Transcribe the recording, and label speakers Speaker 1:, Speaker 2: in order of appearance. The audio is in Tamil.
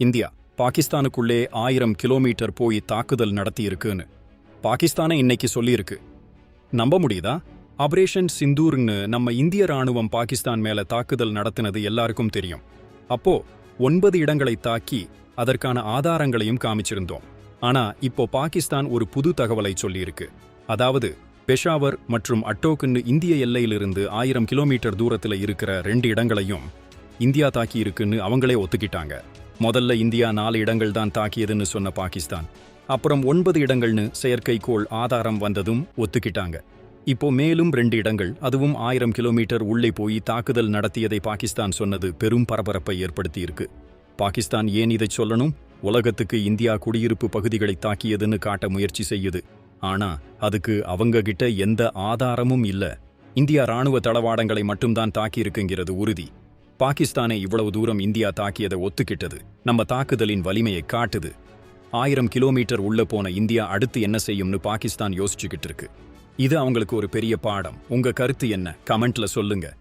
Speaker 1: இந்தியா பாகிஸ்தானுக்குள்ளே ஆயிரம் கிலோமீட்டர் போய் தாக்குதல் நடத்தியிருக்குன்னு. பாகிஸ்தானை இன்னைக்கு சொல்லியிருக்கு. நம்ப முடியுதா? ஆபரேஷன் சிந்தூர்னு நம்ம இந்திய ராணுவம் பாகிஸ்தான் மேல தாக்குதல் நடத்தினது எல்லாருக்கும் தெரியும். அப்போ ஒன்பது இடங்களை தாக்கி அதற்கான ஆதாரங்களையும் காமிச்சிருந்தோம். ஆனா இப்போ பாகிஸ்தான் ஒரு புது தகவலை சொல்லியிருக்கு. அதாவது பெஷாவர் மற்றும் அட்டோக்குன்னு இந்திய எல்லையிலிருந்து ஆயிரம் கிலோமீட்டர் தூரத்துல இருக்கிற ரெண்டு இடங்களையும் இந்தியா தாக்கி இருக்குன்னு அவங்களே ஒத்துக்கிட்டாங்க. முதல்ல இந்தியா நாலு இடங்கள் தான் தாக்கியதுன்னு சொன்ன பாகிஸ்தான். அப்புறம் ஒன்பது இடங்கள்னு செயற்கைக்கோள் ஆதாரம் வந்ததும் ஒத்துக்கிட்டாங்க. இப்போ மேலும் ரெண்டு இடங்கள் அதுவும் ஆயிரம் கிலோமீட்டர் உள்ளே போய் தாக்குதல் நடத்தியதை பாகிஸ்தான் சொன்னது பெரும் பரபரப்பை ஏற்படுத்தியிருக்கு. பாகிஸ்தான் ஏன் இதை சொல்லணும்? உலகத்துக்கு இந்தியா குடியிருப்பு பகுதிகளை தாக்கியதுன்னு காட்ட முயற்சி செய்யுது. ஆனா அதுக்கு அவங்க கிட்ட எந்த ஆதாரமும் இல்ல. இந்தியா ராணுவ தளவாடங்களை மட்டும்தான் தாக்கியிருக்குங்கிறது உறுதி. பாகிஸ்தானை இவ்வளவு தூரம் இந்தியா தாக்கியதை ஒத்துக்கிட்டது. நம்ம தாக்குதலின் வலிமையை காட்டுது. ஆயிரம் கிலோமீட்டர் உள்ள போன இந்தியா அடுத்து என்ன செய்யும்னு பாகிஸ்தான் யோசிச்சுக்கிட்டு இருக்கு. இது அவங்களுக்கு ஒரு பெரிய பாடம். உங்க கருத்து என்ன? கமெண்ட்ல சொல்லுங்க.